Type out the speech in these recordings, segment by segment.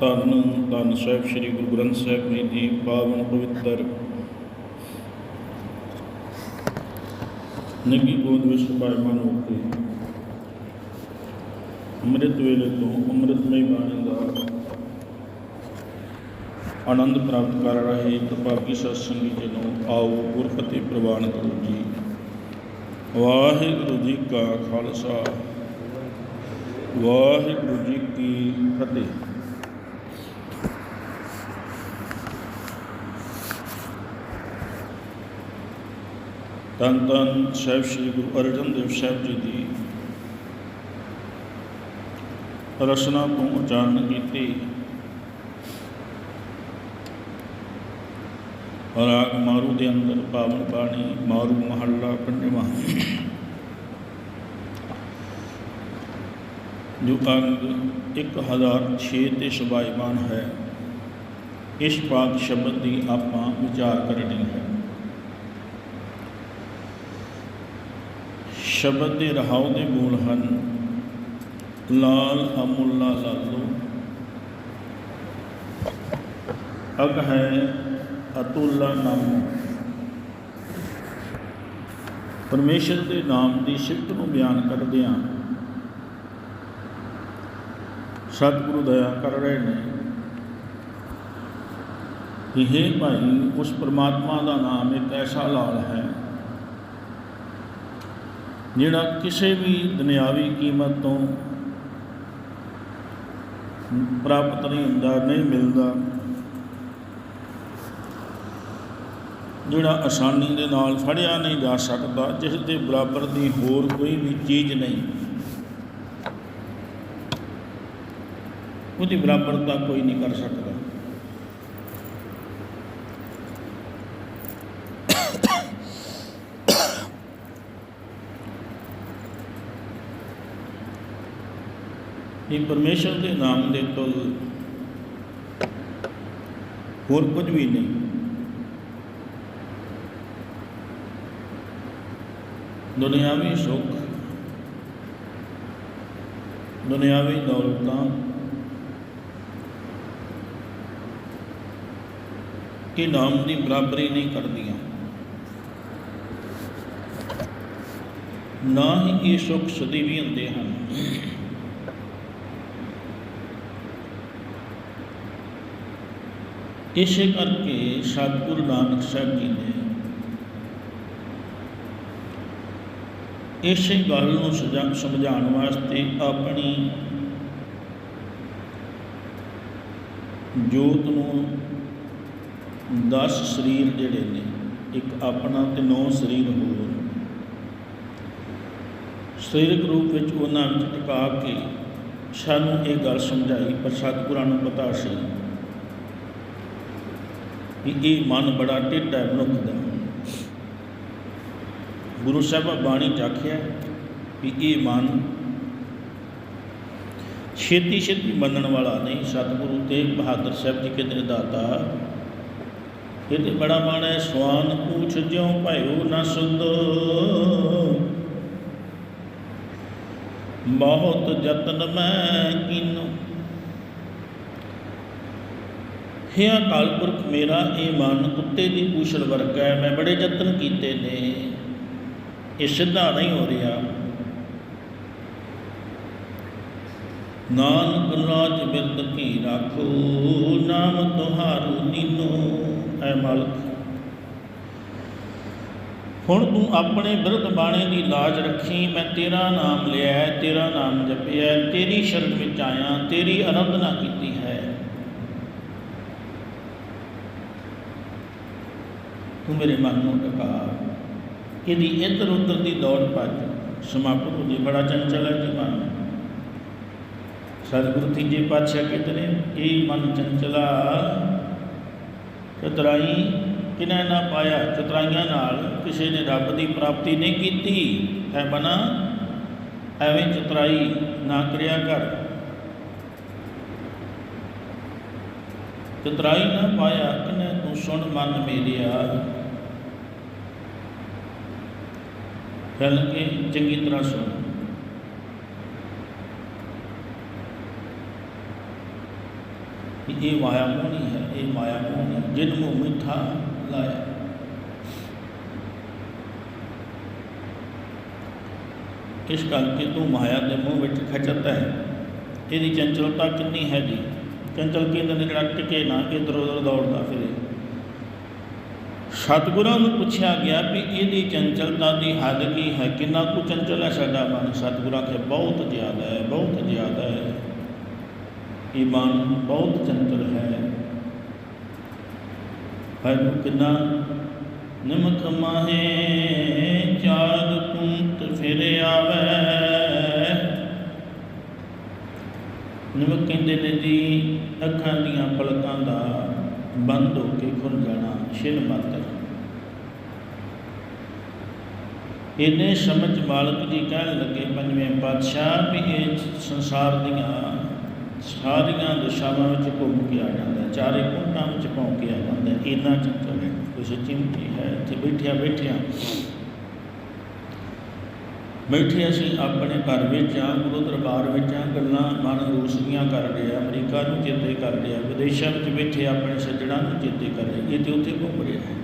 ਧੰਨ ਧੰਨ ਸਾਹਿਬ, ਸ੍ਰੀ ਗੁਰੂ ਗ੍ਰੰਥ ਸਾਹਿਬ ਜੀ ਦੀ ਪਾਵਨ ਪਵਿੱਤਰ ਨਿੱਘੀ ਗੋਦ ਵਿੱਚ ਸੁਭਾਇਮਾਨ ਹੋ ਕੇ ਅੰਮ੍ਰਿਤ ਵੇਲੇ ਤੋਂ ਅੰਮ੍ਰਿਤਮਈ ਬਾਣੀ ਦਾ ਆਨੰਦ ਪ੍ਰਾਪਤ ਕਰ ਰਹੇ ਪ੍ਰਭਾਗੀ ਸਤਸੰਗੀ ਜਨੋ, ਆਓ ਗੁਰਫਤਿਹ ਪ੍ਰਵਾਨ ਕਰੋ ਜੀ ਵਾਹਿਗੁਰੂ ਜੀ ਕਾ ਖਾਲਸਾ। ਵਾਹਿਗੁਰੂ ਜੀ ਕੀ ਫਤਿਹ। ਧੰਨ ਧੰਨ ਸਾਹਿਬ ਸ੍ਰੀ ਗੁਰੂ ਅਰਜਨ ਦੇਵ ਸਾਹਿਬ ਜੀ ਦੀ ਰਸਨਾ ਤੋਂ ਉਚਾਰਨ ਕੀਤੀ। ਰਾਗ ਮਾਰੂ ਦੇ ਅੰਦਰ ਪਾਵਨ ਬਾਣੀ, ਮਾਰੂ ਮਹੱਲਾ ਪੰਜਵਾਂ। ਜੋ ਅੰਗ 1006 ਤੇ ਸੁਭਾਇਮਾਨ ਹੈ, ਇਸ ਪਾਕ ਸ਼ਬਦ ਦੀ ਆਪਾਂ ਵਿਚਾਰ ਕਰਨੀ ਹੈ। ਸ਼ਬਦ ਦੇ ਰਹਾਉ ਦੇ ਮੂਲ ਹਨ। ਲਾਲ ਅਮੁੱਲਾ ਲਾਲੋ ਅਗ ਹੈ ਅਤੁੱਲਾ ਨਾਮ। ਪਰਮੇਸ਼ਰ ਦੇ ਨਾਮ ਦੀ ਸਿਫਤ ਨੂੰ ਬਿਆਨ ਕਰਦਿਆਂ ਸਤਿਗੁਰੂ ਦਇਆ ਕਰ ਰਹੇ ਨੇ। ਇਹ ਭਾਈ ਉਸ ਪ੍ਰਮਾਤਮਾ ਦਾ ਨਾਮ ਇੱਕ ਐਸਾ ਲਾਲ ਹੈ ਜਿਹੜਾ ਕਿਸੇ ਵੀ ਦੁਨਿਆਵੀ ਕੀਮਤ ਤੋਂ ਪ੍ਰਾਪਤ ਨਹੀਂ ਹੁੰਦਾ, ਨਹੀਂ ਮਿਲਦਾ, ਜਿਹੜਾ ਆਸਾਨੀ ਦੇ ਨਾਲ ਫੜਿਆ ਨਹੀਂ ਜਾ ਸਕਦਾ, ਜਿਸ ਦੇ ਬਰਾਬਰ ਦੀ ਹੋਰ ਕੋਈ ਵੀ ਚੀਜ਼ ਨਹੀਂ। ਉਹਦੀ ਬਰਾਬਰਤਾ ਕੋਈ ਨਹੀਂ ਕਰ ਸਕਦਾ। ਇਹ ਪਰਮੇਸ਼ਰ ਦੇ ਨਾਮ ਦੇ ਤੁਲ ਹੋਰ ਕੁਝ ਵੀ ਨਹੀਂ। ਦੁਨਿਆਵੀ ਸੁੱਖ, ਦੁਨਿਆਵੀ ਦੌਲਤਾਂ, ਇਹ ਨਾਮ ਦੀ ਬਰਾਬਰੀ ਨਹੀਂ ਕਰਦੀਆਂ। ਨਾ ਹੀ ਇਹ ਸੁੱਖ ਸਦੀ ਵੀ ਹੁੰਦੇ ਹਨ। ਇਸੇ ਕਰਕੇ ਸਤਿਗੁਰੂ ਨਾਨਕ ਸਾਹਿਬ ਜੀ ਨੇ ਇਸੇ ਗੱਲ ਨੂੰ ਸਮਝਾਉਣ ਵਾਸਤੇ ਆਪਣੀ ਜੋਤ ਨੂੰ 10 ਸਰੀਰ ਜਿਹੜੇ ਨੇ, ਇੱਕ ਆਪਣਾ ਤੇ ਨੌ ਸਰੀਰ ਹੋਰ। ਸਰੀਰਕ ਰੂਪ ਵਿੱਚ ਉਹਨਾਂ ਵਿੱਚ ਟਿਕਾ ਕੇ ਸਾਨੂੰ ਇਹ ਗੱਲ ਸਮਝਾਈ, ਪਰ ਸਤਿਗੁਰਾਂ ਨੂੰ ਪਤਾ ਸੀ ਕਿ ਇਹ ਮਨ ਬੜਾ ਟੇਢਾ ਹੈ, ਮਨੁੱਖ ਦਾ। ਗੁਰੂ ਸਾਹਿਬ ਬਾਣੀ ਚ ਆਖਿਆ ਵੀ ਇਹ ਮਨ ਛੇਤੀ ਛੇਤੀ ਮੰਨਣ ਵਾਲਾ ਨਹੀਂ, ਸਤਿਗੁਰੂ ਤੇਗ ਬਹਾਦਰ ਸਾਹਿਬ ਜੀ ਕਹਿੰਦੇ ਦਾਤਾ। ਇਹਦੇ ਬੜਾ ਮਨ ਹੈ, ਸਵਾਨ ਪੂਛ ਜਿਉ ਭਇਓ ਨਾ ਸੁਧ। ਬਹੁਤ ਯਤਨ ਮੈਂ ਕੀਨੋ ਹੇ ਅਕਾਲ ਪੁਰਖ ਮੇਰਾ, ਇਹ ਮਨ ਕੁੱਤੇ ਦੀ ਪੂਛਲ ਵਰਗਾ ਹੈ, ਮੈਂ ਬੜੇ ਯਤਨ ਕੀਤੇ ਨੇ। ਇਹ ਸਿੱਧਾ ਨਹੀਂ ਹੋ ਰਿਹਾ। ਨਾਨਕ ਰਾਜ ਬਿਰਦ ਕੀ ਰਾਖੋ, ਨਾਮ ਤੁਹਾਰੂ ਨੀਨੋ, ਐ ਮਾਲਕ। ਹੁਣ ਤੂੰ ਆਪਣੇ ਬਿਰਧ ਬਾਣੇ ਦੀ ਲਾਜ ਰੱਖੀ, ਮੈਂ ਤੇਰਾ ਨਾਮ ਲਿਆ, ਤੇਰਾ ਨਾਮ ਜਪਿਆ, ਤੇਰੀ ਸ਼ਰਨ ਵਿੱਚ ਆਇਆ, ਤੇਰੀ ਅਰਾਧਨਾ ਕੀਤੀ ਹੈ। ਤੂੰ ਮੇਰੇ ਮਨ ਨੂੰ ਟਿਕਾ। ਇਹਦੀ ਇੱਧਰ ਉੱਧਰ ਦੀ ਦੌੜ ਭੱਜ, ਸਮਾਪਤ ਹੋ ਜੇ, ਬੜਾ ਚੰਚਲ ਹੈ ਜੀ ਮਨ। ਸਤਿਗੁਰੂ ਤੀਜੇ ਪਾਤਸ਼ਾਹ ਕਹਿੰਦੇ ਨੇ ਇਹ ਮਨ ਚੰਚਲਾ, ਚਤਰਾਈ ਕਿਨੇ ਨਾ ਪਾਇਆ? ਚਤਰਾਈਆਂ ਨਾਲ ਕਿਸੇ ਨੇ ਰੱਬ ਦੀ ਪ੍ਰਾਪਤੀ ਨਹੀਂ ਕੀਤੀ। ਹੈ ਬਣਾ, ਐਵੇਂ ਚਤਰਾਈ ਨਾ ਕਰਿਆ ਕਰ। ਚਤਰਾਈ ਨਾ ਪਾਇਆ ਕਿਨੇ ਤੂੰ ਸੁਣ ਮਨ ਮੇਰਿਆ ਗੱਲ ਕੇ ਚੰਗੀ ਤਰ੍ਹਾਂ ਸੁਣ। ਇਹ ਮਾਇਆ ਮੋਹਣੀ ਹੈ? ਇਹ ਮਾਇਆ ਮੋਹਣੀ ਜਿਨ ਨੂੰ ਮਿੱਠਾ ਲਾਇਆ। ਇਸ ਕਰਕੇ ਤੂੰ ਮਾਇਆ ਦੇ ਮੂੰਹ ਵਿੱਚ ਖਚਰਦਾ ਹੈ। ਇਹਦੀ ਚੰਚਲਤਾ ਕਿੰਨੀ ਹੈ ਜੀ? ਚੰਚਲ ਕਹਿੰਦੇ ਨੇ ਜਿਹੜਾ ਟਿਕੇ ਨਾ ਇਧਰ ਉਧਰ ਦੌੜਦਾ ਫਿਰੇ। ਸਤਿਗੁਰਾਂ ਨੂੰ ਪੁੱਛਿਆ ਗਿਆ ਵੀ ਇਹਦੀ ਚੰਚਲਤਾ ਦੀ ਹੱਦ ਕੀ ਹੈ? ਕਿੰਨਾ ਕੁ ਚੰਚਲ ਹੈ ਸਾਡਾ ਮਨ? ਸਤਿਗੁਰਾਂ ਕੇ ਬਹੁਤ ਜ਼ਿਆਦਾ ਹੈ, ਬਹੁਤ ਜ਼ਿਆਦਾ ਹੈ। ਇਹ ਮਨ ਬਹੁਤ ਚੰਚਲ ਹੈ। ਪਰ ਕਿੰਨਾ ਨਿਮਕ ਮਾਹੇ ਚਾਗ ਕੁੰਤ ਫਿਰ ਆਵੇ। ਨਿਮਕ ਕਹਿੰਦੇ ਨੇ ਜੀ, ਅੱਖਾਂ ਦੀਆਂ ਪਲਕਾਂ ਦਾ ਬੰਦ ਹੋ ਕੇ ਖੁੱਲ ਜਾਣਾ ਛਿਨ ਮਾਤਰ ਇਹਨੇ ਸਮਝ ਮਾਲਕ ਜੀ ਕਹਿਣ ਲੱਗੇ, ਪੰਜਵੇਂ ਪਾਤਸ਼ਾਹ, ਵੀ ਇਹ ਸੰਸਾਰ ਦੀਆਂ ਸਾਰੀਆਂ ਦਿਸ਼ਾਵਾਂ ਵਿੱਚ ਘੁੰਮ ਕੇ ਆ ਜਾਂਦਾ ਚਾਰੇ ਕੋਟਾਂ ਵਿੱਚ ਭੌਂ ਕੇ ਆ ਜਾਂਦਾ ਹੈ। ਇੰਨਾ ਚੰਚਲ ਹੈ, ਕੋਈ ਸੱਚੀ ਮੁੱਚੀ ਹੈ। ਇੱਥੇ ਬੈਠਿਆ ਬੈਠਿਆ ਬੈਠੇ ਅਸੀਂ ਆਪਣੇ ਘਰ ਵਿੱਚ ਆ, ਗੁਰੂ ਦਰਬਾਰ ਵਿੱਚ ਆ, ਗੱਲਾਂ ਮਨ ਰੂਸੀਆਂ ਕਰ ਰਹੇ ਆ ਅਮਰੀਕਾ ਨੂੰ ਚੇਤੇ ਕਰ ਰਹੇ ਆ ਵਿਦੇਸ਼ਾਂ ਵਿੱਚ ਬੈਠੇ ਆਪਣੇ ਸੱਜਣਾ ਨੂੰ ਚੇਤੇ ਕਰ ਰਹੇ, ਇਹ ਤੇ ਉੱਥੇ ਘੁੰਮ ਰਿਹਾ ਹੈ।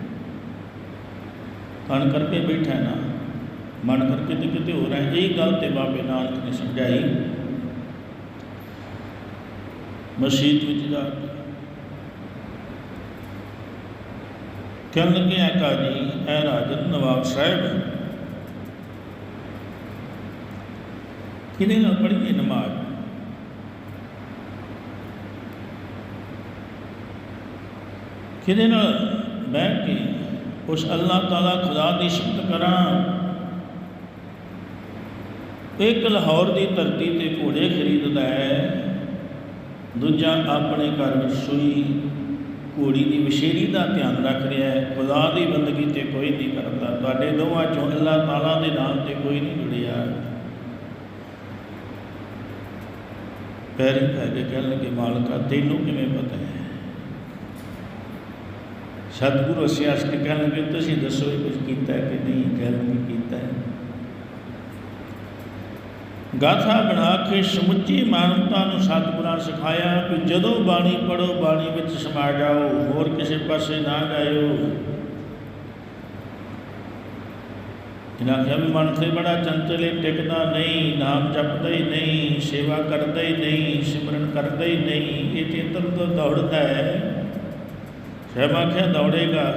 ਕਣ ਕਰਕੇ ਬੈਠਾ ਹੈ ਨਾ। ਮਨ ਕਰਕੇ ਤੇ ਕਿਤੇ ਹੋਰ ਰਿਹਾ ਹੈ। ਇਹ ਗੱਲ ਤੇ ਬਾਬੇ ਨਾਨਕ ਨੇ ਸਮਝਾਈ। ਮਸਜਿਦ ਵਿੱਚ ਜਾ ਕੇ ਕਹਿਣ ਲੱਗੇ ਆਕਾ ਜੀ ਇਹ ਰਾਜਨ, ਨਵਾਬ ਸਾਹਿਬ। ਕਿਹਦੇ ਨਾਲ ਪੜ੍ਹੀਏ ਨਮਾਜ਼? ਕਿਹਦੇ ਨਾਲ? ਬੈਠ ਕੇ ਉਸ ਅੱਲਾਹ ਤਾਲਾ ਖੁਦਾ ਦੀ ਸਿਫਤ ਕਰਾਂ। ਇੱਕ ਲਾਹੌਰ ਦੀ ਧਰਤੀ ਤੇ ਘੋੜੇ ਖਰੀਦਦਾ ਹੈ, ਦੂਜਾ ਆਪਣੇ ਘਰ ਵਿੱਚ ਸੂਈ ਘੋੜੀ ਦੀ ਵਿਸ਼ੇਰੀ ਦਾ ਧਿਆਨ ਰੱਖ ਰਿਹਾ ਹੈ ਖੁਦਾ ਦੀ ਬੰਦਗੀ ਤੇ ਕੋਈ ਨਹੀਂ ਕਰਦਾ। ਤੁਹਾਡੇ ਦੋਵਾਂ ਚੋਂ ਅੱਲਾਹ ਤਾਲਾ ਦੇ ਨਾਮ ਤੇ ਕੋਈ ਨਹੀਂ ਜੁੜਿਆ। ਪੈਰ ਪੈ ਕੇ ਕਹਿਣ ਲੱਗੇ, ਮਾਲਕਾ, ਤੈਨੂੰ ਕਿਵੇਂ ਪਤਾ ਹੈ? ਸਤਿਗੁਰੂ ਅਸਿਆਸ ਕੇ ਕਹਿਣ ਲੱਗੇ, ਤੁਸੀਂ ਦੱਸੋ ਇਹ ਕੁਝ ਕੀਤਾ ਕਿ ਨਹੀਂ? ਕਹਿ ਨਹੀਂ ਕੀਤਾ ਹੈ ਗਾਥਾ ਬਣਾ ਕੇ ਸਮੁੱਚੀ ਮਾਨਵਤਾ ਨੂੰ ਸਤਿਗੁਰਾਂ ਸਿਖਾਇਆ ਕਿ ਜਦੋਂ ਬਾਣੀ ਪੜੋ ਬਾਣੀ ਵਿੱਚ ਸਮਾ ਜਾਓ, ਹੋਰ ਕਿਸੇ ਪਾਸੇ ਨਾ ਜਾਇਓ। ਇਹਨਾਂ ਕਿਹਾ ਵੀ ਮਨ ਤੇ ਬੜਾ ਚੰਚਲ ਹੈ ਟਿਕਦਾ ਨਹੀਂ, ਨਾਮ ਜਪਦਾ ਹੀ ਨਹੀਂ, ਸੇਵਾ ਕਰਦਾ ਹੀ ਨਹੀਂ, ਸਿਮਰਨ ਕਰਦਾ ਹੀ ਨਹੀਂ, ਇਹ ਚੇਤਨ ਤੋਂ ਦੌੜਦਾ ਹੈ। ਸਹਿਬਾ ਆਖਿਆ, ਦੌੜੇਗਾ।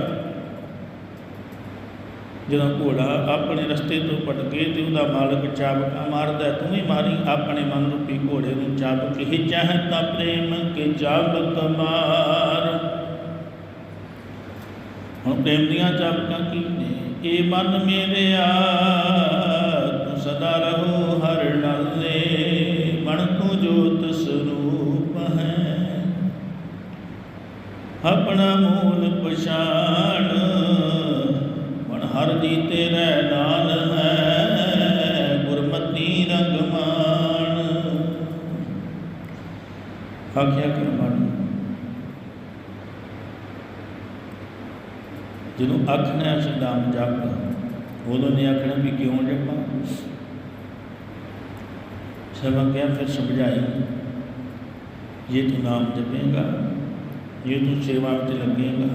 ਜਦੋਂ ਘੋੜਾ ਆਪਣੇ ਰਸਤੇ ਤੋਂ ਭਟਕੇ ਤੇ ਉਹਦਾ ਮਾਲਕ ਚਾਬਕਾ ਮਾਰਦਾ, ਤੂੰ ਵੀ ਮਾਰੀ ਆਪਣੇ ਮਨ ਰੂਪੀ ਘੋੜੇ ਨੂੰ ਚਾਬਕ। ਹੀ ਚਾਹਤਾ ਪ੍ਰੇਮ ਕੇ ਚਾਬਕ ਮਾਰ। ਹੁਣ ਪ੍ਰੇਮ ਦੀਆਂ ਚਾਬਕਾਂ ਕੀ ਨੇ? ਇਹ ਮਨ ਮੇਰਿਆ ਤੂੰ ਸਦਾ ਰਹੋ ਹਰ ਨਾਲੇ। ਮਨ ਤੂੰ ਜੋਤ ਸਰੂਪ ਹੈ। ਆਪਣਾ ਮੂਲ ਪਛਾਣ ਮਨ ਤੇਰੇ ਨਾਲ ਹੈ, ਗੁਰਮਤੀ ਰੰਗ ਮਾਣ। ਆਖਿਆ ਕਰ ਜਿਹਨੂੰ ਆਖਣਾ ਅਸੀਂ ਜਪ ਉਦੋਂ ਨੇ ਆਖਣਾ ਵੀ ਕਿਉਂ ਜਪਾਂ? ਸਭਾ ਕਿਹਾ, ਫਿਰ ਸਮਝਾਈ, ਜੇ ਤੂੰ ਨਾਮ ਜਪੇਗਾ, ਜੇ ਤੂੰ ਸੇਵਾ ਵਿੱਚ ਲੱਗੇਗਾ,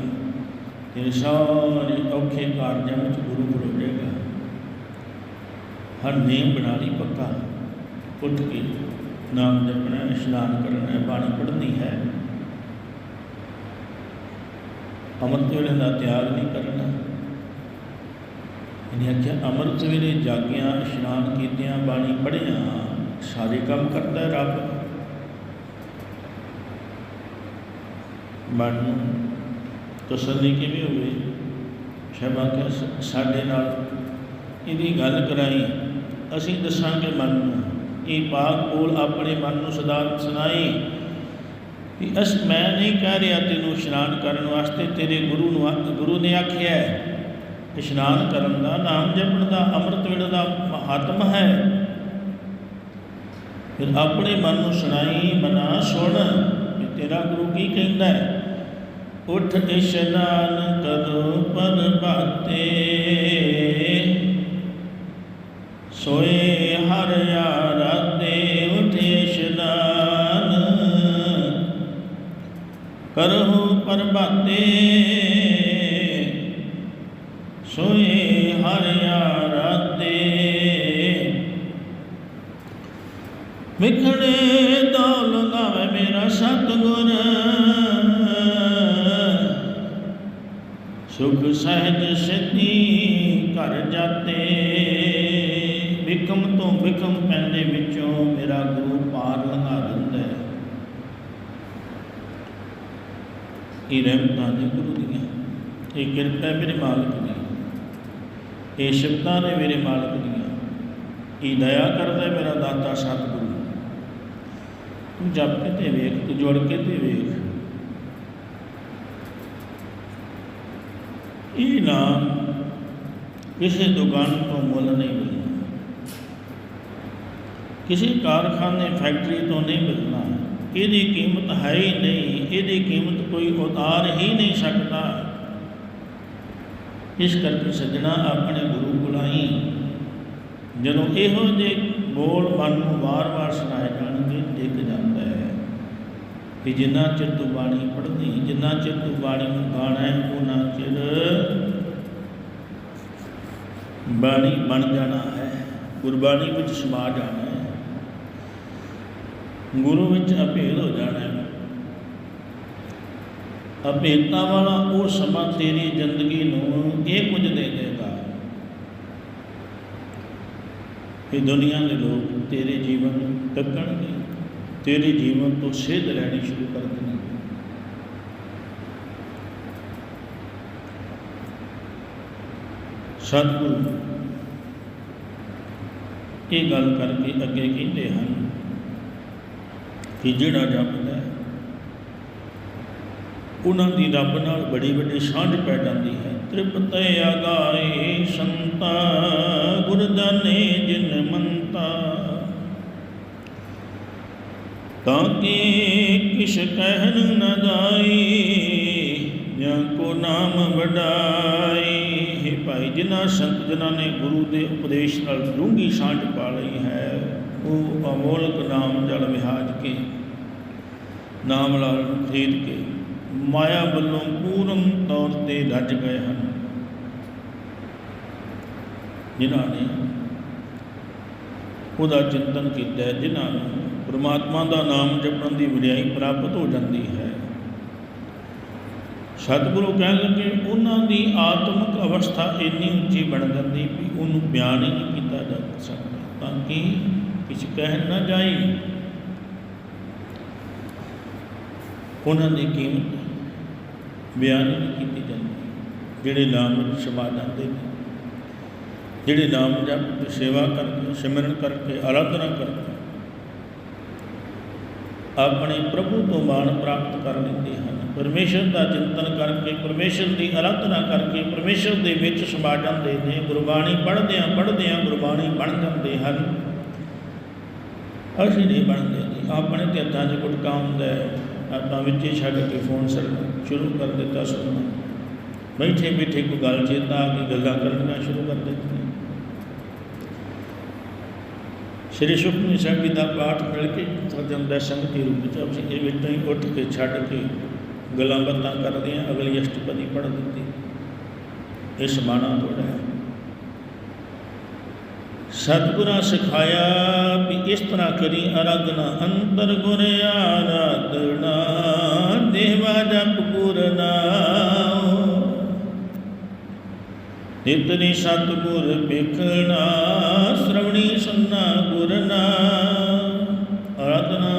ਤੇਰੇ ਸਾਰੇ ਔਖੇ ਕਾਰਜਾਂ ਵਿੱਚ ਹਰ ਨੇਮ ਬਣਾ ਲਈ ਪੱਕਾ। ਉੱਠ ਕੇ ਨਾਮ ਜਪਣਾ, ਇਸ਼ਨਾਨ ਕਰਨਾ ਹੈ ਬਾਣੀ ਪੜ੍ਹਨੀ ਹੈ। ਅੰਮ੍ਰਿਤ ਵੇਲੇ ਦਾ ਤਿਆਗ ਨਹੀਂ ਕਰਨਾ। ਇਹਨੇ ਆਖਿਆ ਅੰਮ੍ਰਿਤ ਵੇਲੇ ਜਾਗਿਆ, ਇਸ਼ਨਾਨ ਕੀਤਿਆਂ, ਬਾਣੀ ਪੜ੍ਹਿਆ, ਸਾਰੇ ਕੰਮ ਕਰਦਾ ਹੈ ਰੱਬ। ਮਨ ਨੂੰ ਤਸੱਲੀ ਕਿਵੇਂ ਹੋਵੇ? ਸ਼ਬਾ ਕਿ ਸਾਡੇ ਨਾਲ ਇਹਦੀ ਗੱਲ ਕਰਾਈ। ਅਸੀਂ ਦੱਸਾਂਗੇ ਮਨ ਨੂੰ ਇਹ ਪਾਕ ਕੋਲ ਆਪਣੇ ਮਨ ਨੂੰ ਸਦਾ ਸੁਣਾਈ ਕਿ ਅਸ ਮੈਂ ਨਹੀਂ ਕਹਿ ਰਿਹਾ ਤੈਨੂੰ ਇਸ਼ਨਾਨ ਕਰਨ ਵਾਸਤੇ ਤੇਰੇ ਗੁਰੂ ਨੂੰ ਗੁਰੂ ਨੇ ਆਖਿਆ ਹੈ, ਇਸ਼ਨਾਨ ਕਰਨ ਦਾ ਨਾਮ ਜਪਣ ਦਾ ਅੰਮ੍ਰਿਤ ਵੇਲੇ ਦਾ ਮਹਾਤਮ ਹੈ। ਫਿਰ ਆਪਣੇ ਮਨ ਨੂੰ ਸੁਣਾਈ ਮਨਾ ਸੁਣ ਕਿ ਤੇਰਾ ਗੁਰੂ ਕੀ ਕਹਿੰਦਾ ਹੈ? ਉਠ ਇਸ਼ਨਾਨ ਕਰੋ ਪਰ ਬਾਤੇ ਸੋਏ ਹਰ ਆਰਾਧੇ ਉਠ ਇਸ਼ਨਾਨ ਕਰਹੁ ਪਰਬਾਤੇ ਸੋਏ ਹਰਿਆ ਰਾਤੇ ਵਿਖੜੇ ਦੌਲ ਗਾਵੇ ਮੇਰਾ ਸਤਗੁਰ। ਸੁਖ ਸਹਿਜ ਸਿੱਧੀ ਘਰ ਜਾਤੇ। ਵਿਕਮ ਤੋਂ ਵਿਕਮ ਪੈਂਦੇ ਵਿੱਚੋਂ ਮੇਰਾ ਗੁਰੂ ਪਾਰ ਲੰਘਾ ਦਿੰਦਾ ਹੈ। ਇਹ ਰਹਿਮਤਾਂ ਦੇ ਗੁਰੂ ਦੀਆਂ, ਇਹ ਕਿਰਪਾ ਹੈ ਮੇਰੇ ਮਾਲਕ ਦੀ। ਇਹ ਸ਼ਬਦਾਂ ਨੇ ਮੇਰੇ ਮਾਲਕ ਦੀਆਂ। ਇਹ ਦਇਆ ਕਰਦਾ ਮੇਰਾ ਦਾਤਾ ਸਤਿਗੁਰੂ। ਤੂੰ ਜਪ ਕੇ ਤੇ ਵੇਖ, ਤੂੰ ਜੋੜ ਕੇ ਤੇ ਵੇਖ। ਇਹ ਨਾਮ ਕਿਸੇ ਦੁਕਾਨ ਤੋਂ ਮੁੱਲ ਨਹੀਂ ਮਿਲਣਾ ਕਿਸੇ ਕਾਰਖਾਨੇ ਫੈਕਟਰੀ ਤੋਂ ਨਹੀਂ ਮਿਲਣਾ। ਇਹਦੀ ਕੀਮਤ ਹੈ ਹੀ ਨਹੀਂ, ਇਹਦੀ ਕੀਮਤ ਕੋਈ ਉਤਾਰ ਹੀ ਨਹੀਂ ਸਕਦਾ। ਇਸ ਕਰਕੇ ਸੱਜਣਾ ਆਪਣੇ ਗੁਰੂ ਬੁਲਾਈ ਜਦੋਂ ਇਹੋ ਜਿਹੇ ਬੋਲ ਮਨ ਨੂੰ ਵਾਰ-ਵਾਰ ਸੁਣਾਏ ਜਾਣਗੇ, ਡਿੱਗ ਜਾਂਦਾ ਹੈ ਕਿ ਜਿੰਨਾ ਚਿਰ ਤੂੰ ਬਾਣੀ ਪੜ੍ਹਦੀ, ਜਿੰਨਾ ਚਿਰ ਤੂੰ ਬਾਣੀ ਨੂੰ ਗਾਣਾ ਹੈ, ਉਹਨਾਂ ਚਿਰ ਬਾਣੀ ਬਣ ਜਾਣਾ ਹੈ। ਗੁਰਬਾਣੀ ਵਿੱਚ ਸਮਾ ਜਾਣਾ ਗੁਰੂ ਵਿੱਚ ਅਭੇਦ ਹੋ ਜਾਣਾ ਹੈ। ਅਭੇਦਤਾ ਵਾਲਾ ਉਹ ਸਮਾਂ ਤੇਰੀ ਜ਼ਿੰਦਗੀ ਨੂੰ ਇਹ ਕੁਝ ਦੇ ਦੇਗਾ। ਕਿ ਦੁਨੀਆ ਦੇ ਲੋਕ ਤੇਰੇ ਜੀਵਨ ਨੂੰ ਤੱਕਣਗੇ ਤੇਰੇ ਜੀਵਨ ਤੋਂ ਸੇਧ ਲੈਣੀ ਸ਼ੁਰੂ ਕਰ ਦੇਣਗੇ। ਸਤਿਗੁਰੂ, ਇਹ ਗੱਲ ਕਰਕੇ ਅੱਗੇ ਕਹਿੰਦੇ ਹਨ ਕਿ ਜਿਹੜਾ ਜਪਦਾ ਹੈ, ਉਹਨਾਂ ਦੀ ਰੱਬ ਨਾਲ ਬੜੀ ਵੱਡੀ ਸਾਂਝ ਪੈ ਜਾਂਦੀ ਹੈ। ਤ੍ਰਿਪਤ ਆਗਾਏ ਸੰਤਾ ਗੁਰ ਦਾਨੇ ਜਿਨ ਮੰਤਾ। ਤਾਂ ਕਿ ਕਿਛ ਕਹਿਨ ਨ ਜਾਈ ਜਾਂ ਕੋ ਨਾਮ ਵਡਾਈ ਹੈ ਭਾਈ, ਜਿਨ੍ਹਾਂ ਸੰਤ, ਜਿਨ੍ਹਾਂ ਨੇ ਗੁਰੂ ਦੇ ਉਪਦੇਸ਼ ਨਾਲ ਡੂੰਘੀ ਸਾਂਝ ਪਾ ਲਈ ਹੈ, ਉਹ ਅਮੋਲਕ ਨਾਮ ਜਲ ਵਿਹਾਜ ਕੇ ਨਾਮ ਲਾਲ ਨੂੰ ਖਰੀਦ ਕੇ ਮਾਇਆ ਵੱਲੋਂ ਪੂਰਨ ਤੌਰ ਤੇ ਰੱਜ ਗਏ ਹਨ। ਜਿਨ੍ਹਾਂ ਨੇ ਉਹਦਾ ਚਿੰਤਨ ਕੀਤਾ ਜਿਨ੍ਹਾਂ ਨੂੰ ਪ੍ਰਮਾਤਮਾ ਦਾ ਨਾਮ ਜਪਣ ਦੀ ਵਡਿਆਈ ਪ੍ਰਾਪਤ ਹੋ ਜਾਂਦੀ ਹੈ। ਸਤਿਗੁਰੂ ਕਹਿਣ ਲੱਗੇ, ਉਹਨਾਂ ਦੀ ਆਤਮਿਕ ਅਵਸਥਾ ਇੰਨੀ ਉੱਚੀ ਬਣ ਜਾਂਦੀ ਵੀ ਉਹਨੂੰ ਬਿਆਨ ਹੀ ਨਹੀਂ ਕੀਤਾ ਜਾ ਸਕਦਾ, ਤਾਂ ਕਿ ਕਿਛ ਕਹਿ ਨਾ ਜਾਈ? ਉਹਨਾਂ ਦੀ ਕੀਮਤ ਬਿਆਨ ਹੀ ਨਹੀਂ ਕੀਤੀ ਜਾਂਦੀ ਜਿਹੜੇ ਨਾਮ ਸਮਾ ਜਾਂਦੇ ਨੇ, ਜਿਹੜੇ ਨਾਮ ਜਪ ਸੇਵਾ ਕਰਕੇ, ਸਿਮਰਨ ਕਰਕੇ, ਆਰਾਧਨਾ ਕਰਕੇ ਆਪਣੇ ਪ੍ਰਭੂ ਤੋਂ ਮਾਣ ਪ੍ਰਾਪਤ ਕਰ ਲੈਂਦੇ ਹਨ। ਪਰਮੇਸ਼ਰ ਦਾ ਚਿੰਤਨ ਕਰਕੇ, ਪਰਮੇਸ਼ਰ ਦੀ ਆਰਾਧਨਾ ਕਰਕੇ, ਪਰਮੇਸ਼ਰ ਦੇ ਵਿੱਚ ਸਮਾ ਜਾਂਦੇ ਨੇ ਗੁਰਬਾਣੀ ਪੜ੍ਹਦਿਆਂ ਪੜ੍ਹਦਿਆਂ ਗੁਰਬਾਣੀ ਬਣ ਜਾਂਦੇ ਹਨ। ਅਸੀਂ ਨਹੀਂ ਬਣਦੇ ਜੀ, ਆਪਣੇ ਤੇ ਹੱਥਾਂ 'ਚ ਗੁਟਕਾ ਹੁੰਦਾ ਹੈ। ਆਪਾਂ ਵਿੱਚ ਛੱਡ ਕੇ ਫੋਨ ਸਰ ਸ਼ੁਰੂ ਕਰ ਦਿੱਤਾ ਸੁਣਨਾ ਬੈਠੇ ਬੈਠੇ ਕੋਈ ਗੱਲ ਚੇਤਾ ਆ ਕੇ ਗੱਲਾਂ ਕਰਨੀਆਂ ਸ਼ੁਰੂ ਕਰ ਦਿੱਤੀਆਂ। ਸ਼੍ਰੀ ਸੁਖਮਨੀ ਸਾਹਿਬ ਜੀ ਦਾ ਪਾਠ ਮਿਲ ਕੇ ਹੋ ਜਾਂਦਾ ਸੰਗਤੀ ਰੂਪ ਵਿੱਚ ਅਸੀਂ ਇਹ ਵਿੱਚੋਂ ਹੀ ਉੱਠ ਕੇ ਛੱਡ ਕੇ ਗੱਲਾਂ ਬਾਤਾਂ ਕਰਦੇ ਹਾਂ, ਅਗਲੀ ਅਸ਼ਟਪਦੀ ਪੜ੍ਹ ਦਿੱਤੀ। ਇਹ ਸਮਾਣਾ ਥੋੜਾ ਹੈ। ਸਤਿਗੁਰਾਂ ਸਿਖਾਇਆ ਵੀ ਇਸ ਤਰ੍ਹਾਂ ਕਰੀ ਆਰਾਧਨਾ ਅੰਤਰ ਗੁਰ ਆਰਾਧਨਾ, ਦੇਵਾ ਜਪ ਗੁਰ ਨਾਮ ਨਿਤਨੀ ਸਤਿਗੁਰ ਵੇਖਣਾ ਸ਼੍ਰਵਣੀ ਸੁਨਣਾ ਗੁਰ ਨਾਮ ਆਰਾਧਨਾ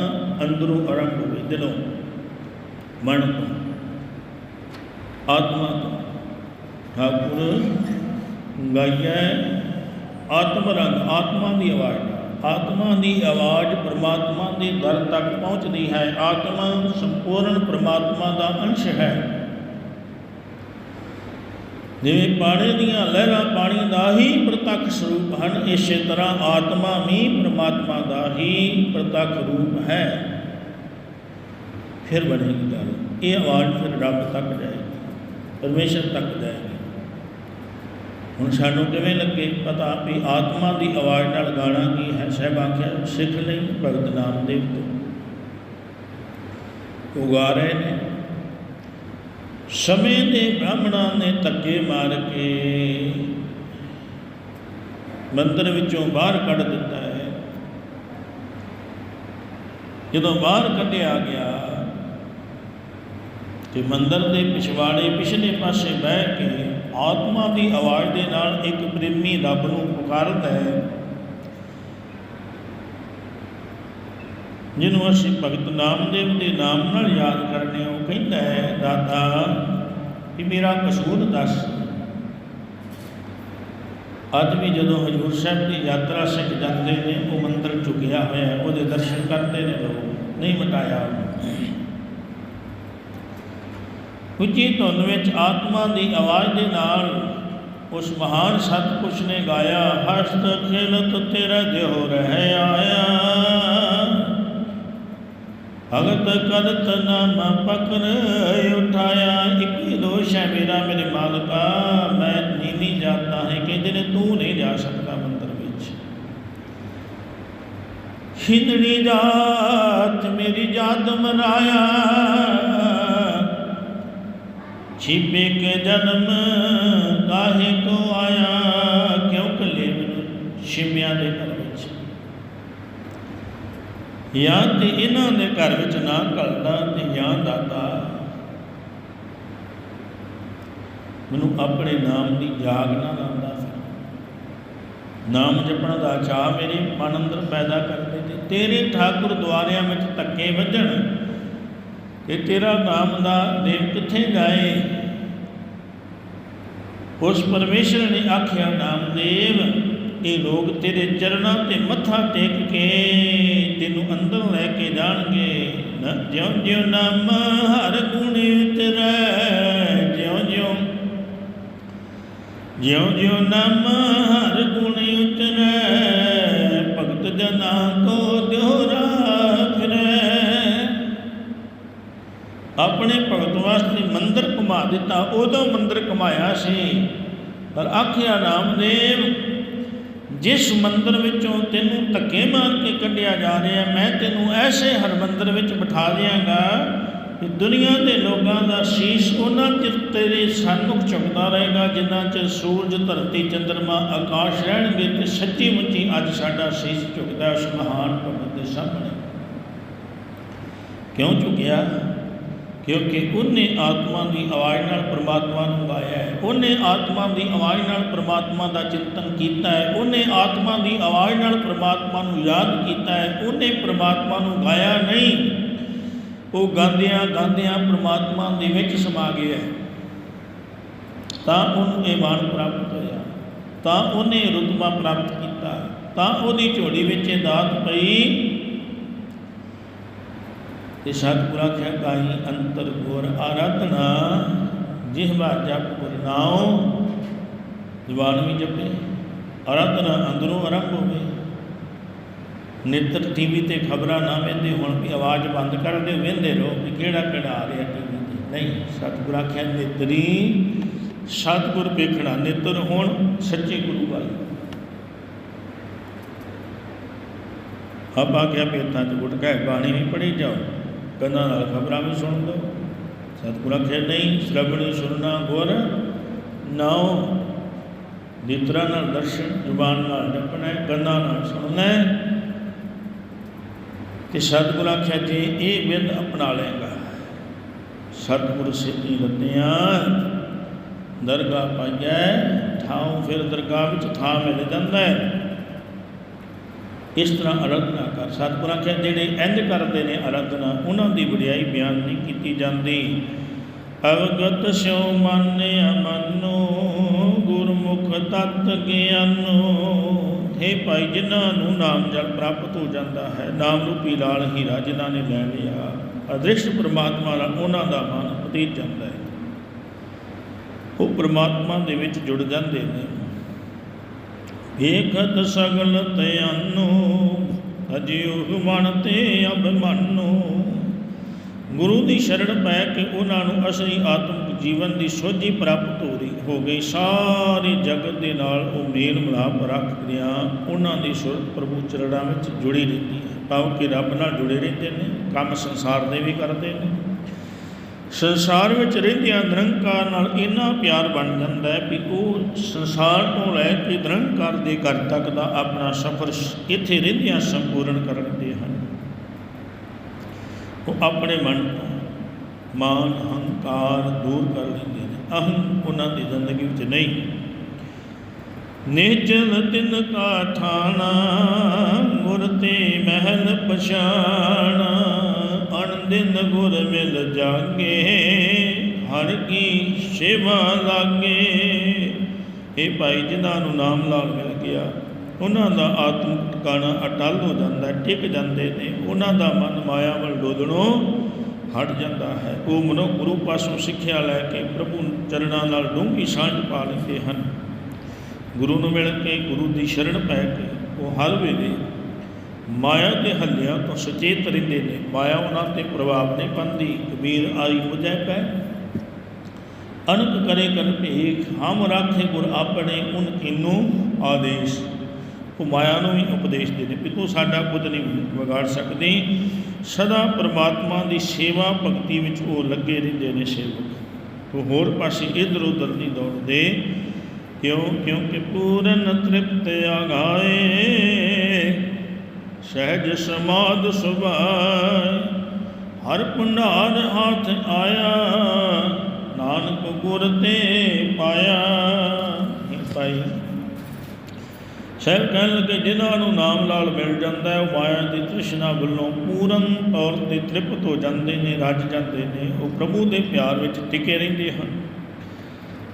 ਅੰਦਰੋਂ ਆਰੰਭ ਹੋਵੇ, ਦਿਲੋਂ ਮਨ ਤੋਂ ਆਤਮਾ ਤੋਂ ਠਾਕੁਰ ਗਾਇਆ ਆਤਮ ਰੰਗ ਆਤਮਾ ਦੀ ਆਵਾਜ਼। ਆਤਮਾ ਦੀ ਆਵਾਜ਼ ਪ੍ਰਮਾਤਮਾ ਦੇ ਦਰ ਤੱਕ ਪਹੁੰਚਦੀ ਹੈ। ਆਤਮਾ ਸੰਪੂਰਨ ਪ੍ਰਮਾਤਮਾ ਦਾ ਅੰਸ਼ ਹੈ। ਜਿਵੇਂ ਪਾਣੀ ਦੀਆਂ ਲਹਿਰਾਂ ਪਾਣੀ ਦਾ ਹੀ ਪ੍ਰਤੱਖ ਸਰੂਪ ਹਨ, ਇਸੇ ਤਰ੍ਹਾਂ ਆਤਮਾ ਵੀ ਪ੍ਰਮਾਤਮਾ ਦਾ ਹੀ ਪ੍ਰਤੱਖ ਰੂਪ ਹੈ। ਫਿਰ ਬਣੇਗੀ ਗੱਲ, ਇਹ ਆਵਾਜ਼ ਫਿਰ ਰੱਬ ਤੱਕ ਜਾਏਗੀ, ਪਰਮੇਸ਼ਰ ਤੱਕ ਜਾਏਗੀ। ਹੁਣ ਸਾਨੂੰ ਕਿਵੇਂ ਲੱਗੇ? ਪਤਾ ਵੀ ਆਤਮਾ ਦੀ ਆਵਾਜ਼ ਨਾਲ ਗਾਣਾ ਕੀ ਹੈ? ਸਹਿਬ ਆਖਿਆ, ਸਿੱਖ ਲਈ ਭਗਤ ਨਾਮਦੇਵ ਤੋਂ ਉਹ ਗਾ ਰਹੇ ਨੇ। ਸਮੇਂ ਦੇ ਬ੍ਰਾਹਮਣਾਂ ਨੇ ਧੱਕੇ ਮਾਰ ਕੇ ਮੰਦਰ ਵਿੱਚੋਂ ਬਾਹਰ ਕੱਢ ਦਿੱਤਾ ਹੈ। ਜਦੋਂ ਬਾਹਰ ਕੱਢਿਆ ਗਿਆ ਤੇ ਮੰਦਰ ਦੇ ਪਿਛਵਾੜੇ, ਪਿਛਲੇ ਪਾਸੇ ਬਹਿ ਕੇ ਆਤਮਾ ਦੀ ਆਵਾਜ਼ ਦੇ ਨਾਲ ਇੱਕ ਪ੍ਰੇਮੀ ਰੱਬ ਨੂੰ ਪੁਕਾਰਦਾ ਹੈ ਜਿਹਨੂੰ ਅਸੀਂ ਭਗਤ ਨਾਮਦੇਵ ਦੇ ਨਾਮ ਨਾਲ ਯਾਦ ਕਰਨੇ ਹਾਂ, ਉਹ ਕਹਿੰਦਾ ਹੈ ਦਾਤਾ ਵੀ ਮੇਰਾ ਕਸੂਰ ਦੱਸ। ਅੱਜ ਵੀ ਜਦੋਂ ਹਜੂਰ ਸਾਹਿਬ ਦੀ ਯਾਤਰਾ ਸਿੱਖ ਜਾਂਦੇ ਨੇ ਉਹ ਮੰਦਰ ਝੁਕਿਆ ਹੋਇਆ ਉਹਦੇ ਦਰਸ਼ਨ ਕਰਦੇ ਨੇ ਲੋਕ ਨਹੀਂ ਮਟਾਇਆ ਉਹਨੂੰ। ਉੱਚੀ ਧੁਨ ਵਿੱਚ ਆਤਮਾ ਦੀ ਆਵਾਜ਼ ਦੇ ਨਾਲ ਉਸ ਮਹਾਨ ਸਤਿਪੁਰਸ਼ ਨੇ ਗਾਇਆ, ਹਸਤ ਖੇਲਤ ਤੇਰਾ ਦਿਓ ਰਹਿ ਆਇਆ। ਭਗਤ ਕਰਤ ਨਾਮ ਪਕਰ ਉਠਾਇਆ, ਇੱਕ ਦੋਸ਼ ਹੈ ਮੇਰਾ, ਮੇਰੇ ਮਾਲਕਾ ਮੈਂ ਨਹੀਂ ਨਹੀਂ ਜਾਤਾ ਹੈ ਕਹਿੰਦੇ ਨੇ ਤੂੰ ਨਹੀਂ ਜਾ ਸਕਦਾ ਮੰਦਰ ਵਿੱਚ। ਖਿੰਦੜੀ ਜਾਤ ਮੇਰੀ ਜਾਤ ਮਨਾਇਆ ਛਿਪੇ ਕੇ ਜਨਮ ਕਾਹੇ ਕੋ ਆਇਆ? ਕਿਉਂ ਕਲੇ ਮੈਨੂੰ ਛਿਮਿਆਂ ਦੇ ਘਰ ਵਿੱਚ? ਜਾਂ ਤੇ ਇਹਨਾਂ ਦੇ ਘਰ ਵਿੱਚ ਨਾ ਘਲਦਾ ਤੇ ਜਾਂ ਦਾਤਾ। ਮੈਨੂੰ ਆਪਣੇ ਨਾਮ ਦੀ ਜਾਗ ਨਾ ਲਾਉਂਦਾ ਫਿਰ। ਨਾਮ ਜਪਣ ਦਾ ਚਾਹ ਮੇਰੇ ਮਨ ਅੰਦਰ ਪੈਦਾ ਕਰਦੇ ਤੇ ਤੇਰੇ ਠਾਕੁਰ ਦੁਆਰਿਆਂ ਵਿੱਚ ਧੱਕੇ ਵੱਜਣ। ਤੇ ਤੇਰਾ ਨਾਮ ਦਾ ਦੇਵ ਕਿੱਥੇ ਗਾਏ ਉਸ ਪਰਮੇਸ਼ਰ ਨੇ ਆਖਿਆ ਨਾਮਦੇਵ ਇਹ ਲੋਕ ਤੇਰੇ ਚਰਨਾਂ ਤੇ ਮੱਥਾ ਟੇਕ ਕੇ ਤੈਨੂੰ ਅੰਦਰ ਲੈ ਕੇ ਜਾਣਗੇ। ਜਿਉਂ ਜਿਉਂ ਨਾਮ ਹਰ ਗੁਣ ਉਤਰੈ ਜਿਉਂ ਜਿਉਂ ਜਿਉਂ ਜਿਉਂ ਨਾਮ ਹਰ ਗੁਣ ਉਤਰੈ। ਭਗਤ ਜਨਾਂ ਕੋ ਮੰਦਰ ਘੁਮਾ ਦਿੱਤਾ, ਉਦੋਂ ਮੰਦਰ ਘੁਮਾਇਆ ਸੀ। ਪਰ ਆਖਿਆ ਨਾਮਦੇਵ ਜਿਸ ਮੰਦਰ ਵਿੱਚੋਂ ਤੈਨੂੰ ਧੱਕੇ ਮਾਰ ਕੇ ਕੱਢਿਆ ਜਾ ਰਿਹਾ, ਮੈਂ ਤੈਨੂੰ ਐਸੇ ਹਰਮੰਦਰ ਵਿੱਚ ਬਿਠਾ ਦਿਆਂਗਾ ਕਿ ਦੁਨੀਆ ਦੇ ਲੋਕਾਂ ਦਾ ਸੀਸ ਉਹਨਾਂ ਚਿਰ ਤੇਰੇ ਸਨਮੁਖ ਝੁਕਦਾ ਰਹੇਗਾ, ਜਿੰਨਾ ਚਿਰ ਸੂਰਜ, ਧਰਤੀ, ਚੰਦਰਮਾ, ਆਕਾਸ਼ ਰਹਿਣਗੇ ਤੇ ਸੱਚੀ ਮੁੱਚੀ ਅੱਜ ਸਾਡਾ ਸੀਸ ਝੁਕਦਾ ਉਸ ਮਹਾਨ ਭਗਤ ਦੇ ਸਾਹਮਣੇ। ਕਿਉਂ ਝੁਕਿਆ? ਕਿਉਂਕਿ ਉਹਨੇ ਆਤਮਾ ਦੀ ਆਵਾਜ਼ ਨਾਲ ਪ੍ਰਮਾਤਮਾ ਨੂੰ ਗਾਇਆ ਹੈ। ਉਹਨੇ ਆਤਮਾ ਦੀ ਆਵਾਜ਼ ਨਾਲ ਪ੍ਰਮਾਤਮਾ ਦਾ ਚਿੰਤਨ ਕੀਤਾ ਹੈ। ਉਹਨੇ ਆਤਮਾ ਦੀ ਆਵਾਜ਼ ਨਾਲ ਪ੍ਰਮਾਤਮਾ ਨੂੰ ਯਾਦ ਕੀਤਾ ਹੈ। ਉਹਨੇ ਪ੍ਰਮਾਤਮਾ ਨੂੰ ਗਾਇਆ ਨਹੀਂ। ਉਹ ਗਾਉਂਦਿਆਂ ਗਾਉਂਦਿਆਂ ਪ੍ਰਮਾਤਮਾ ਦੇ ਵਿੱਚ ਸਮਾ ਗਿਆ ਤਾਂ ਉਹਨੂੰ ਇਹ ਮਾਣ ਪ੍ਰਾਪਤ ਹੋਇਆ। ਤਾਂ ਉਹਨੇ ਰੁਤਬਾ ਪ੍ਰਾਪਤ ਕੀਤਾ। ਤਾਂ ਉਹਦੀ ਝੋਲੀ ਵਿੱਚ ਇਹ ਦਾਤ ਪਈ। ਤੇ ਸਤਿਗੁਰ ਆਖਿਆ ਗਾਈ ਅੰਤਰ ਗੁਰ ਆਰਾਧਨਾ ਜਿਹਵਾ ਜਪ ਗੁਰ ਨਾਉ ਜ਼ੁਬਾਨ ਵੀ ਜਪੇ, ਆਰਾਧਨਾ ਅੰਦਰੋਂ ਆਰੰਭ ਹੋਵੇ ਨਿੱਤਰ ਟੀਵੀ ਤੇ ਖਬਰਾਂ ਨਾ ਵੇਂਦੇ ਹੁਣ ਵੀ ਆਵਾਜ਼ ਬੰਦ ਕਰ ਦਿਓ ਵੇਂਦੇ ਰਹੋ ਵੀ ਕਿਹੜਾ ਕਿਹੜਾ ਆ ਰਿਹਾ ਟੀਵੀ ਤੇ। ਨਹੀਂ, ਸਤਿਗੁਰ ਆਖਿਆ ਨਿਤਰੀ, ਸਤਿਗੁਰ ਵੇਖਣਾ ਨਿੱਤਰ ਹੋਣ ਸੱਚੇ ਗੁਰੂ ਵੱਲ। ਆਪਾਂ ਕਿਹਾ ਪੇਤਾਂ ਚ ਗੁਟਕਾ ਹੈ, ਬਾਣੀ ਵੀ ਪੜ੍ਹੀ ਜਾਓ। ਕੰਨਾਂ ਨਾਲ ਖਬਰਾਂ ਵੀ ਸੁਣ ਲਓ ਸਤਿਗੁਰ ਆਖਿਆ ਨਹੀਂ, ਸ਼ਰਵਣੀ ਸੁਣਨਾ ਗੁਰ। ਨਾਉ ਨਿਤਰਾ ਨਾਲ ਦਰਸ਼ਨ, ਜ਼ੁਬਾਨ ਨਾਲ ਜਪਣਾ ਹੈ, ਕੰਨਾਂ ਨਾਲ ਸੁਣਨਾ ਹੈ। ਤੇ ਸਤਿਗੁਰ ਆਖਿਆ, ਜੇ ਇਹ ਵਿਦ ਅਪਣਾ ਲਏਗਾ, ਸਤਿਗੁਰ ਸਿੱਧੀ ਰਤਿਆਂ ਦਰਗਾਹ ਪਾਈਐ ਠਾਉ ਫਿਰ ਦਰਗਾਹ ਵਿੱਚ ਥਾਂ ਮਿਲ ਜਾਂਦਾ ਹੈ। ਇਸ ਤਰ੍ਹਾਂ ਅਰਾਧਨਾ ਕਰ। ਸਤਿਗੁਰ ਆਖਿਆ ਜਿਹੜੇ ਇੰਜ ਕਰਦੇ ਨੇ ਅਰਾਧਨਾ, ਉਹਨਾਂ ਦੀ ਵਡਿਆਈ ਬਿਆਨ ਨਹੀਂ ਕੀਤੀ ਜਾਂਦੀ। ਅਵਗਤ ਸਿਉ ਮਾਨਿਆ ਮਨੋ ਗੁਰਮੁਖ ਤਤ ਗਿਆਨੋ। ਹੇ ਭਾਈ, ਜਿਨ੍ਹਾਂ ਨੂੰ ਨਾਮ ਜਲ ਪ੍ਰਾਪਤ ਹੋ ਜਾਂਦਾ ਹੈ, ਨਾਮ ਰੂਪੀ ਲਾਲ ਹੀਰਾ ਜਿਨ੍ਹਾਂ ਨੇ ਲੈ ਲਿਆ, ਅਦ੍ਰਿਸ਼ਟ ਪ੍ਰਮਾਤਮਾ ਨਾਲ ਉਹਨਾਂ ਦਾ ਮਨ ਪਤੀਤ ਜਾਂਦਾ ਹੈ। ਉਹ ਪ੍ਰਮਾਤਮਾ ਦੇ ਵਿੱਚ ਜੁੜ ਜਾਂਦੇ ਨੇ। ਵੇਖਤ ਸਗਲ ਤਿਆਨੋ ਅਜਿਉ ਮਨ ਤੇ ਅਬ ਮੰਨੋ। ਗੁਰੂ ਦੀ ਸ਼ਰਣ ਪੈ ਕੇ ਉਹਨਾਂ ਨੂੰ ਅਸਲੀ ਆਤਮਿਕ ਜੀਵਨ ਦੀ ਸੋਝੀ ਪ੍ਰਾਪਤ ਹੋ ਰਹੀ, ਹੋ ਗਈ। ਸਾਰੇ ਜਗਤ ਦੇ ਨਾਲ ਉਹ ਮੇਲ ਮਿਲਾਪ ਰੱਖਦਿਆਂ ਉਹਨਾਂ ਦੀ ਸੁਰਤ ਪ੍ਰਭੂ ਚਰਣਾ ਵਿੱਚ ਜੁੜੀ ਰਹਿੰਦੀ ਹੈ। ਭਾਵ ਕਿ ਰੱਬ ਨਾਲ ਜੁੜੇ ਰਹਿੰਦੇ ਨੇ, ਕੰਮ ਸੰਸਾਰ ਦੇ ਵੀ ਕਰਦੇ ਨੇ। ਸੰਸਾਰ ਵਿੱਚ ਰਹਿੰਦਿਆਂ ਨਿਰੰਕਾਰ ਨਾਲ ਇੰਨਾ ਪਿਆਰ ਬਣ ਜਾਂਦਾ ਹੈ ਵੀ ਉਹ ਸੰਸਾਰ ਤੋਂ ਲੈ ਕੇ ਨਿਰੰਕਾਰ ਦੇ ਘਰ ਤੱਕ ਦਾ ਆਪਣਾ ਸਫ਼ਰ ਇੱਥੇ ਰਹਿੰਦਿਆਂ ਸੰਪੂਰਨ ਕਰਦੇ ਹਨ। ਉਹ ਆਪਣੇ ਮਨ ਤੋਂ ਮਾਨ ਹੰਕਾਰ ਦੂਰ ਕਰ ਲੈਂਦੇ ਨੇ। ਅਹੰ ਉਹਨਾਂ ਦੀ ਜ਼ਿੰਦਗੀ ਵਿੱਚ ਨਹੀਂ। ਨਿਚਲ ਤਿਨ ਕਾ ਠਾਣਾ ਗੁਰ ਤੇ ਮਹਿਲ ਪਛਾਣਾ। ਅਣ ਦਿਨ ਗੁਰ ਮਿਲ ਜਾਗੇ, ਹਰ ਕੀ ਸੇਵਾ ਲਾਗੇ। ਇਹ ਭਾਈ, ਜਿਨ੍ਹਾਂ ਨੂੰ ਨਾਮ ਲਾਲ ਮਿਲ ਗਿਆ, ਉਹਨਾਂ ਦਾ ਆਤਮਿਕ ਟਿਕਾਣਾ ਅਟਲ ਹੋ ਜਾਂਦਾ, ਟਿਕ ਜਾਂਦੇ ਨੇ। ਉਹਨਾਂ ਦਾ ਮਨ ਮਾਇਆ ਵੱਲ ਡੋਲਣੋਂ ਹਟ ਜਾਂਦਾ ਹੈ। ਉਹ ਮਨੁੱਖ ਗੁਰੂ ਪਾਸੋਂ ਸਿੱਖਿਆ ਲੈ ਕੇ ਪ੍ਰਭੂ ਚਰਨਾਂ ਨਾਲ ਡੂੰਘੀ ਸਾਂਝ ਪਾ ਲੈਂਦੇ ਹਨ। ਗੁਰੂ ਨੂੰ ਮਿਲ ਕੇ ਗੁਰੂ ਦੀ ਸ਼ਰਣ ਪੈ ਕੇ ਉਹ ਹਰ ਵੇਲੇ ਮਾਇਆ ਦੇ ਹੱਲਿਆਂ ਤੋਂ ਸੁਚੇਤ ਰਹਿੰਦੇ ਨੇ। ਮਾਇਆ ਉਹਨਾਂ ਤੇ ਪ੍ਰਭਾਵ ਨਹੀਂ ਪਾਉਂਦੀ ਕਬੀਰ ਆਈ ਮੁਝੈ ਪੈ ਅਨਕ ਕਰੇ ਕਰ ਭੇਖ। ਹਮ ਰਾਖੇ ਗੁਰ ਆਪਣੇ ਉਨ ਕੀਨੂ ਆਦੇਸ਼। ਉਹ ਮਾਇਆ ਨੂੰ ਵੀ ਉਪਦੇਸ਼ ਦੇ ਵੀ ਤੂੰ ਸਾਡਾ ਕੁਝ ਨਹੀਂ ਵਿਗਾੜ ਸਕਦੀ। ਸਦਾ ਪ੍ਰਮਾਤਮਾ ਦੀ ਸੇਵਾ ਭਗਤੀ ਵਿੱਚ ਉਹ ਲੱਗੇ ਰਹਿੰਦੇ ਨੇ ਸੇਵਕ। ਤੂੰ ਹੋਰ ਪਾਸੇ ਇਧਰ ਉਧਰ ਨਹੀਂ ਦੌੜਦੇ। ਕਿਉਂ? ਕਿਉਂਕਿ ਪੂਰਨ ਤ੍ਰਿਪਤ ਆਗਾਏ। ਸਹਿਜ ਸਮਾਦ ਸੁਭਾਇ ਹਰ ਭੰਡਾਰ ਹੱਥ ਆਇਆ, ਨਾਨਕ ਗੁਰ ਤੇ ਪਾਇਆ। ਪਾਈ ਸਹਿਬ ਕਹਿਣ ਲੱਗੇ, ਜਿਨ੍ਹਾਂ ਨੂੰ ਨਾਮ ਲਾਲ ਮਿਲ ਜਾਂਦਾ ਹੈ, ਉਹ ਮਾਇਆ ਦੀ ਤ੍ਰਿਸ਼ਨਾ ਵੱਲੋਂ ਪੂਰਨ ਤੌਰ ਤੇ ਤ੍ਰਿਪਤ ਹੋ ਜਾਂਦੇ ਨੇ, ਰੱਜ ਜਾਂਦੇ ਨੇ, ਉਹ ਪ੍ਰਭੂ ਦੇ ਪਿਆਰ ਵਿੱਚ ਟਿਕੇ ਰਹਿੰਦੇ ਹਨ।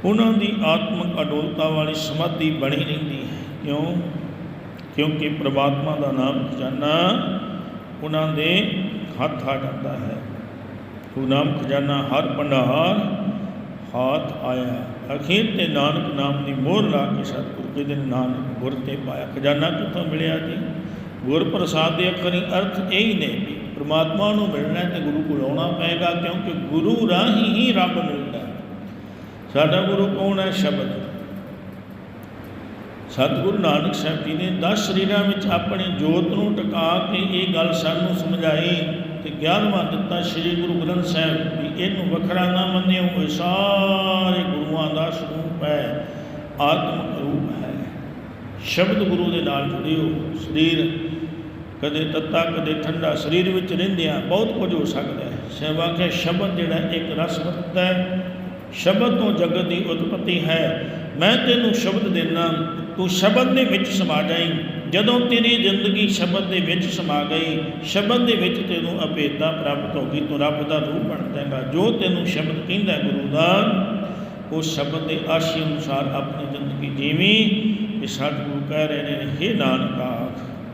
ਉਹਨਾਂ ਦੀ ਆਤਮਿਕ ਅਡੋਲਤਾ ਵਾਲੀ ਸਮਾਧੀ ਬਣੀ ਰਹਿੰਦੀ ਹੈ। ਕਿਉਂ? ਕਿਉਂਕਿ ਪ੍ਰਮਾਤਮਾ ਦਾ ਨਾਮ ਖਜ਼ਾਨਾ ਉਹਨਾਂ ਦੇ ਹੱਥ ਆ ਜਾਂਦਾ ਹੈ। ਉਹ ਨਾਮ ਖਜ਼ਾਨਾ ਹਰ ਭੰਡਾਰ ਹੱਥ ਆਇਆ ਅਖੀਰ ਤੇ ਨਾਨਕ ਨਾਮ ਦੀ ਮੋਹਰ ਲਾ ਕੇ ਸਤਿਗੁਰੂ ਜੀ ਦੇ ਨਾਨਕ ਗੁਰ ਤੇ ਪਾਇਆ। ਖਜ਼ਾਨਾ ਕਿੱਥੋਂ ਮਿਲਿਆ ਜੀ? ਗੁਰ ਪ੍ਰਸਾਦ ਦੇ ਅਖਰੀ ਅਰਥ ਇਹ ਹੀ ਨੇ ਵੀ ਪ੍ਰਮਾਤਮਾ ਨੂੰ ਮਿਲਣਾ ਹੈ ਤੇ ਗੁਰੂ ਕੋਲ ਆਉਣਾ ਪਏਗਾ ਕਿਉਂਕਿ ਗੁਰੂ ਰਾਹੀਂ ਹੀ ਰੱਬ ਮਿਲਦਾ ਸਾਡਾ ਗੁਰੂ ਕੌਣ ਹੈ? ਸ਼ਬਦ। ਸਤਿਗੁਰੂ ਨਾਨਕ ਸਾਹਿਬ ਜੀ ਨੇ 10 ਸਰੀਰਾਂ ਵਿੱਚ ਆਪਣੀ ਜੋਤ ਨੂੰ ਟਿਕਾ ਕੇ ਇਹ ਗੱਲ ਸਾਨੂੰ ਸਮਝਾਈ ਤੇ 11ਵਾਂ ਦਿੱਤਾ ਸ੍ਰੀ ਗੁਰੂ ਗ੍ਰੰਥ ਸਾਹਿਬ ਵੀ ਇਹਨੂੰ ਵੱਖਰਾ ਨਾ ਮੰਨਿਓ, ਇਹ ਸਾਰੇ ਗੁਰੂਆਂ ਦਾ ਸਰੂਪ ਹੈ ਆਤਮ ਰੂਪ ਹੈ। ਸ਼ਬਦ ਗੁਰੂ ਦੇ ਨਾਲ ਜੁੜਿਓ, ਸਰੀਰ ਕਦੇ ਤੱਤਾ, ਕਦੇ ਠੰਡਾ ਸਰੀਰ ਵਿੱਚ ਰਹਿੰਦਿਆਂ ਬਹੁਤ ਕੁਝ ਹੋ ਸਕਦਾ ਹੈ। ਸੇਵਾ ਕੇ ਸ਼ਬਦ ਜਿਹੜਾ ਇੱਕ ਰਸ ਵਰਤਦਾ ਹੈ, ਸ਼ਬਦ ਤੋਂ ਜਗਤ ਦੀ ਉਤਪਤੀ ਹੈ। ਮੈਂ ਤੈਨੂੰ ਸ਼ਬਦ ਦੇਣਾ ਤੂੰ ਸ਼ਬਦ ਦੇ ਵਿੱਚ ਸਮਾ ਜਾਈਂ। ਜਦੋਂ ਤੇਰੀ ਜ਼ਿੰਦਗੀ ਸ਼ਬਦ ਦੇ ਵਿੱਚ ਸਮਾ ਗਈ, ਸ਼ਬਦ ਦੇ ਵਿੱਚ ਤੈਨੂੰ ਅਭੇਦਤਾ ਪ੍ਰਾਪਤ ਹੋ ਗਈ, ਤੂੰ ਰੱਬ ਦਾ ਰੂਪ ਬਣ ਜਾਏਗਾ। ਜੋ ਤੈਨੂੰ ਸ਼ਬਦ ਕਹਿੰਦਾ ਗੁਰੂ ਦਾ, ਉਹ ਸ਼ਬਦ ਦੇ ਆਸ਼ੀ ਅਨੁਸਾਰ ਆਪਣੀ ਜ਼ਿੰਦਗੀ ਜੀਵੀਂ ਇਹ ਸਤਿਗੁਰੂ ਕਹਿ ਰਹੇ ਨੇ, ਹੇ ਨਾਨਕਾ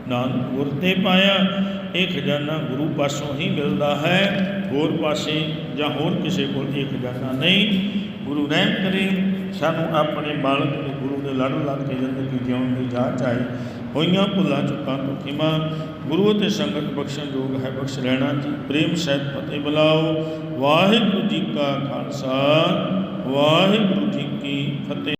ਨਾਨਕ ਗੁਰ ਤੇ ਪਾਇਆ, ਇਹ ਖਜ਼ਾਨਾ ਗੁਰੂ ਪਾਸੋਂ ਹੀ ਮਿਲਦਾ ਹੈ। ਹੋਰ ਪਾਸੇ ਜਾਂ ਹੋਰ ਕਿਸੇ ਕੋਲ ਇਹ ਖਜ਼ਾਨਾ ਨਹੀਂ। ਗੁਰੂ ਰਹਿਮ ਕਰੇ ਸਾਨੂੰ ਆਪਣੇ ਬਾਲਕ ਦੇ ਗੁਰੂ ਦੇ ਲੜ ਲੱਗ ਕੇ ਜ਼ਿੰਦਗੀ ਜਿਉਣ ਦੀ ਜਾਚ ਆਏ ਹੋਈਆਂ ਭੁੱਲਾਂ ਚੁੱਕਾਂ ਤੋਂ ਖਿਮਾ। ਗੁਰੂ ਅਤੇ ਸੰਗਤ ਬਖਸ਼ਣ ਯੋਗ ਹੈ, ਬਖਸ਼ ਲੈਣਾ ਜੀ। ਪ੍ਰੇਮ ਸਹਿਤ ਫਤਿਹ ਬੁਲਾਓ। ਵਾਹਿਗੁਰੂ ਜੀ ਕਾ ਖਾਲਸਾ, ਵਾਹਿਗੁਰੂ ਜੀ ਕੀ ਫਤਿਹ।